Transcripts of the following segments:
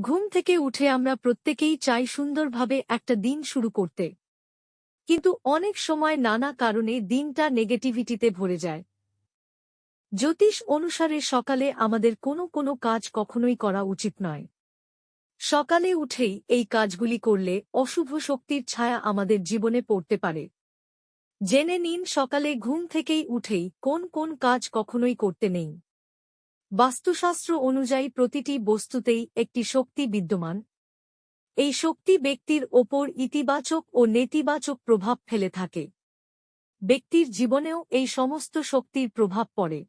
ঘুম থেকে উঠে আমরা প্রত্যেকেই চাই সুন্দরভাবে একটা দিন শুরু করতে। কিন্তু অনেক সময় নানা কারণে দিনটা নেগেটিভিটিতে ভরে যায়। জ্যোতিষ অনুসারে সকালে আমাদের কোনো কোনো কাজ কখনোই করা উচিত নয়। সকালে উঠেই এই কাজগুলি করলে অশুভ শক্তির ছায়া আমাদের জীবনে পড়তে পারে। জেনে নিন সকালে ঘুম থেকেই উঠেই কোন কোন কাজ কখনোই করতে নেই। বাস্তুশাস্ত্র অনুযায়ী প্রতিটি বস্তুতেই একটি শক্তি বিদ্যমান। এই শক্তি ব্যক্তির ওপর ইতিবাচক ও নেতিবাচক প্রভাব ফেলে থাকে। ব্যক্তির জীবনেও এই সমস্ত শক্তির প্রভাব পড়ে।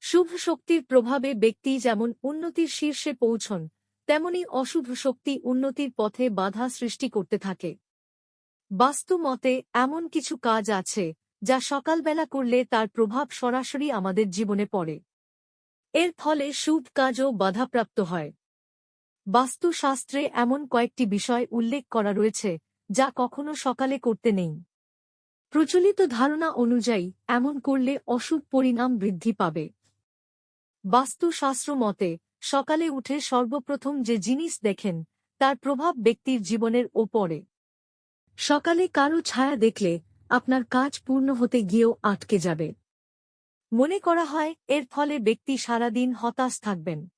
শুভ শক্তির প্রভাবে ব্যক্তি যেমন উন্নতির শীর্ষে পৌঁছন, তেমনি অশুভ শক্তি উন্নতির পথে বাধা সৃষ্টি করতে থাকে। বাস্তু মতে, এমন কিছু কাজ আছে, যা সকালবেলা করলে তার প্রভাব সরাসরি আমাদের জীবনে পড়ে। এর ফলে শুভ কাজও বাধাপ্রাপ্ত হয়। বাস্তুশাস্ত্রে এমন কয়েকটি বিষয় উল্লেখ করা রয়েছে, যা কখনো সকালে করতে নেই। প্রচলিত ধারণা অনুযায়ী, এমন করলে অশুভ পরিণাম বৃদ্ধি পাবে। বাস্তুশাস্ত্র মতে, সকালে উঠে সর্বপ্রথম যে জিনিস দেখেন, তার প্রভাব ব্যক্তির জীবনের ওপরে। সকালে কারও ছায়া দেখলে, আপনার কাজ পূর্ণ হতে গিয়েও আটকে যাবে। মনে করা হয়, এর ফলে ব্যক্তি সারাদিন হতাশ থাকবেন।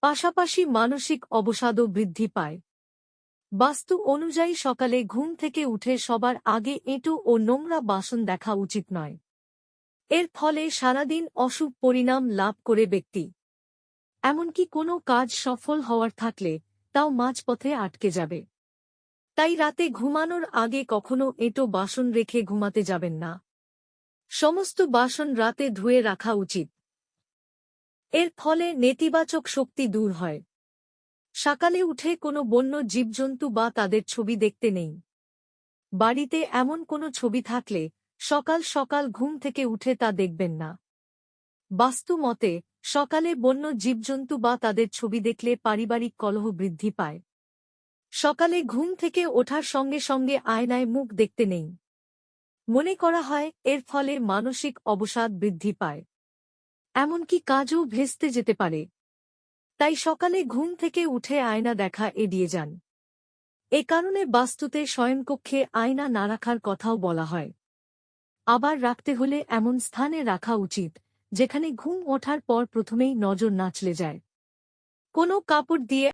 পাশাপাশি মানসিক অবসাদও বৃদ্ধি পায়। বাস্তু অনুযায়ী সকালে ঘুম থেকে উঠে সবার আগে এঁটো ও নোংরা বাসন দেখা উচিত নয়। এর ফলে সারাদিন অশুভ পরিণাম লাভ করে ব্যক্তি। এমনকি কোনো কাজ সফল হওয়ার থাকলে, তাও মাঝপথে আটকে যাবে। তাই রাতে ঘুমানোর আগে কখনো এঁটো বাসন রেখে ঘুমাতে যাবেন না। সমস্ত বাসন রাতে ধুয়ে রাখা উচিত। এর ফলে নেতিবাচক শক্তি দূর হয়। সকালে উঠে কোনো বন্য জীবজন্তু বা তাদের ছবি দেখতে নেই। বাড়িতে এমন কোনো ছবি থাকলে সকাল সকাল ঘুম থেকে উঠে তা দেখবেন না। বাস্তু মতে, সকালে বন্য জীবজন্তু বা তাদের ছবি দেখলে পারিবারিক কলহ বৃদ্ধি পায়। সকালে ঘুম থেকে ওঠার সঙ্গে সঙ্গে আয়নায় মুখ দেখতে নেই। মনে করা হয়, এর ফলে মানসিক অবসাদ বৃদ্ধি পায়। এমনকি কাজও ভেস্তে যেতে পারে। তাই সকালে ঘুম থেকে উঠে আয়না দেখা এড়িয়ে যান। এ কারণে বাস্তুতে শয়নকক্ষে আয়না না রাখার কথাও বলা হয়। আবার রাখতে হলে এমন স্থানে রাখা উচিত, যেখানে ঘুম ওঠার পর প্রথমেই নজর নাচলে যায়। কোনো কাপড় দিয়ে